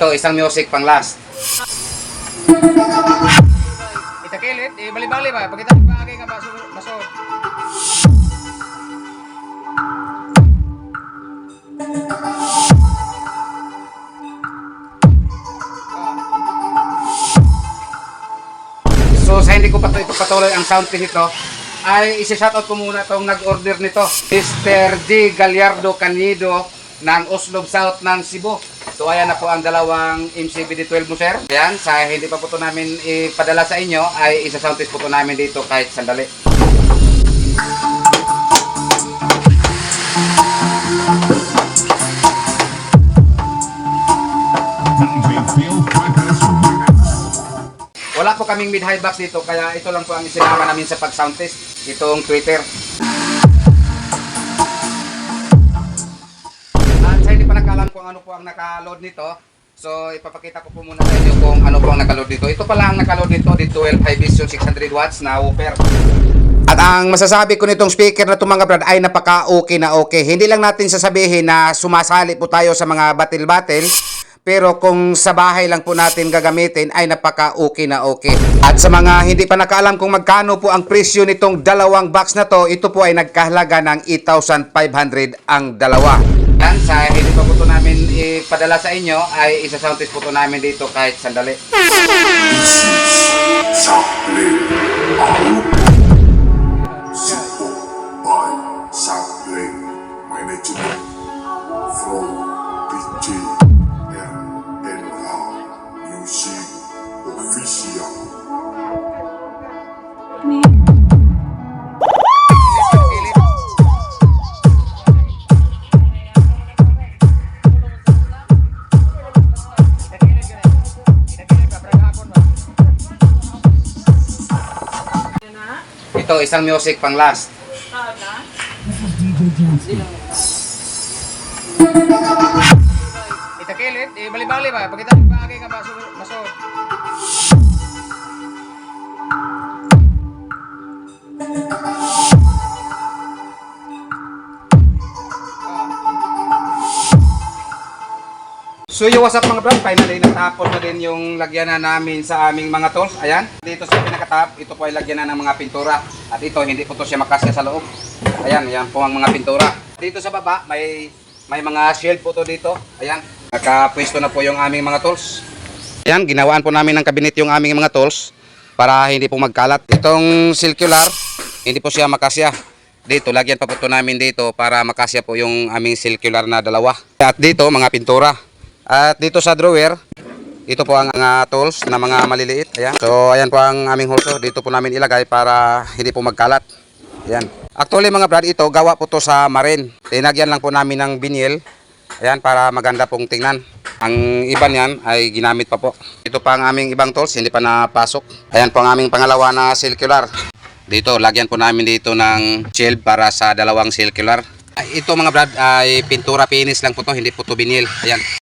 Ito, isang music pang last. Itakilit, eh, bali-bali ba? Pagkita mo bagay ka baso, baso. So sa hindi ko pa ito patuloy ang sound test ay isi-shoutout ko muna itong nag-order nito. Mr. G. Gallardo Canido ng Oslob South ng Cebu. So ayan na po ang dalawang MCBD12 mo sir. Ayan, sa hindi pa po ito namin ipadala sa inyo, ay isa-sound test po ito namin dito kahit sandali. Wala po kaming mid-high box dito, kaya ito lang po ang isinama namin sa pag-sound test. Itong Twitter. Pa nakalam kung ano po ang naka-load nito, so ipapakita ko po muna sa inyo kung ano po ang naka-load nito. Ito pala ang naka-load nito, di 12 high vision 600 watts na whooper. At ang masasabi ko nitong speaker na mga brad ay napaka-okay na okay. Hindi lang natin sasabihin na sumasali po tayo sa mga batil-batil, pero kung sa bahay lang po natin gagamitin ay napaka-okay na okay. At sa mga hindi pa nakaalam kung magkano po ang presyo nitong dalawang box na to, ito po ay nagkahalaga ng 8,500 ang dalawa. Yan, sa hindi pa po ito namin ipadala sa inyo ay isa-sound test po ito namin dito kahit sandali. Sample Sipo Ito, isang music pang last. Itakilit, eh, bali-bali ba? Pagkita bagay ka baso, baso. So yung what's up mga brad, finally natapos na din yung lagyan na namin sa aming mga tools. Ayan, dito sa pinakatap, ito po ay lagyan na ng mga pintura. At ito, hindi po to siya makasya sa loob. Ayan, ayan po ang mga pintura. Dito sa baba, may may mga shelf po to dito. Ayan, nakapwesto na po yung aming mga tools. Ayan, ginawaan po namin ng kabinet yung aming mga tools para hindi po magkalat. Itong circular, hindi po siya makasya. Dito, lagyan pa po ito namin dito para makasya po yung aming circular na dalawa. At dito, mga pintura. At dito sa drawer, ito po ang mga tools na mga maliliit. Ayan. So, ayan po ang aming holster. Dito po namin ilagay para hindi po magkalat. Ayan. Actually mga brad, ito gawa po to sa marin. Tinagyan lang po namin ng vinyl. Ayan, para maganda pong tingnan. Ang iba niyan ay ginamit pa po. Ito pa ang aming ibang tools, hindi pa napasok. Ayan po ang aming pangalawa na circular. Dito, lagyan po namin dito ng shield para sa dalawang circular. Ay, Ito mga brad ay pintura finish lang po to, hindi po to vinyl. Ayan.